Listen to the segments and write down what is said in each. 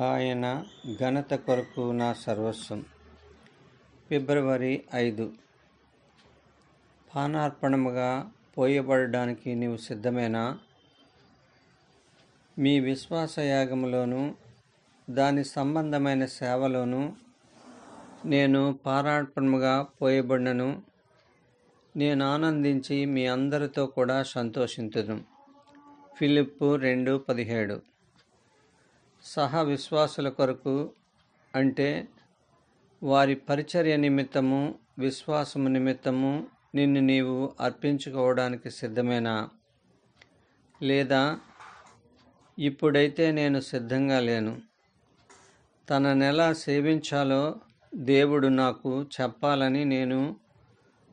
ఆయన ఘనత కొరకు నా సర్వస్వం. ఫిబ్రవరి ఐదు. పానార్పణముగా పోయబడడానికి నీవు సిద్ధమేనా? మీ విశ్వాసయాగములోను దాని సంబంధమైన సేవలోను నేను పారార్పణముగా పోయబడినను. నేను ఆనందించి మీ అందరితో కూడా సంతోషింతును. ఫిలిప్పు రెండు పదిహేడు. సహ విశ్వాసుల కొరకు అంటే వారి పరిచర్య నిమిత్తము విశ్వాసము నిమిత్తము నిన్ను నీవు అర్పించుకోవడానికి సిద్ధమేనా? లేదా ఇప్పుడైతే నేను సిద్ధంగా లేను. తననెలా సేవించాలో దేవుడు నాకు చెప్పాలని నేను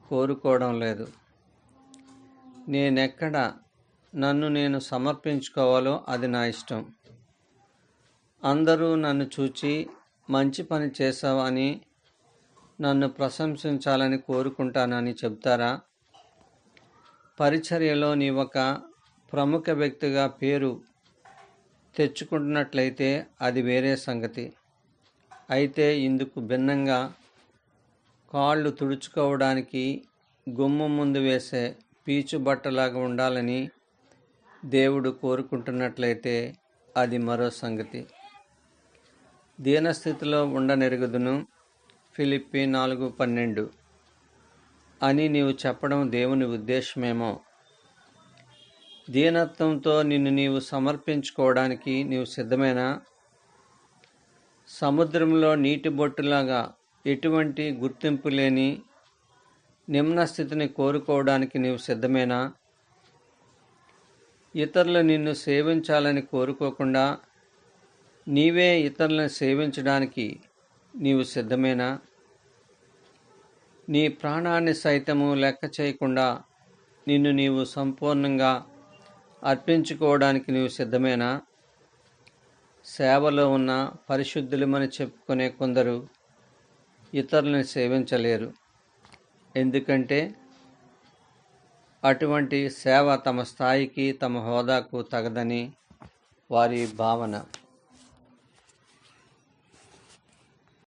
కోరుకోవడం లేదు. నేనెక్కడ నన్ను నేను సమర్పించుకోవాలో అది నా ఇష్టం. అందరూ నన్ను చూచి మంచి పని చేశావు అని నన్ను ప్రశంసించాలని కోరుకుంటానని చెప్తారా? పరిచర్యలో నీ ఒక ప్రముఖ వ్యక్తిగా పేరు తెచ్చుకుంటున్నట్లయితే అది వేరే సంగతి. అయితే ఇందుకు భిన్నంగా కాళ్ళు తుడుచుకోవడానికి గుమ్మం ముందు వేసే పీచు బట్టలాగా ఉండాలని దేవుడు కోరుకుంటున్నట్లయితే అది మరో సంగతి. దీనస్థితిలో ఉండనెరుగుదును. ఫిలిప్పి నాలుగు పన్నెండు. అని నీవు చెప్పడం దేవుని ఉద్దేశమేమో. దీనత్వంతో నిన్ను నీవు సమర్పించుకోవడానికి నీవు సిద్ధమేనా? సముద్రంలో నీటి బొట్టులాగా ఎటువంటి గుర్తింపు లేని నిమ్న స్థితిని కోరుకోవడానికి నీవు సిద్ధమేనా? ఇతరులు నిన్ను సేవించాలని కోరుకోకుండా నీవే ఇతరులను సేవించడానికి నీవు సిద్ధమేనా? నీ ప్రాణాన్ని సైతము లెక్క చేయకుండా నిన్ను నీవు సంపూర్ణంగా అర్పించుకోవడానికి నీవు సిద్ధమేనా? సేవలో ఉన్న పరిశుద్ధులమని చెప్పుకునే కొందరు ఇతరులను సేవించలేరు. ఎందుకంటే అటువంటి సేవ తమ స్థాయికి తమ హోదాకు తగదని వారి భావన.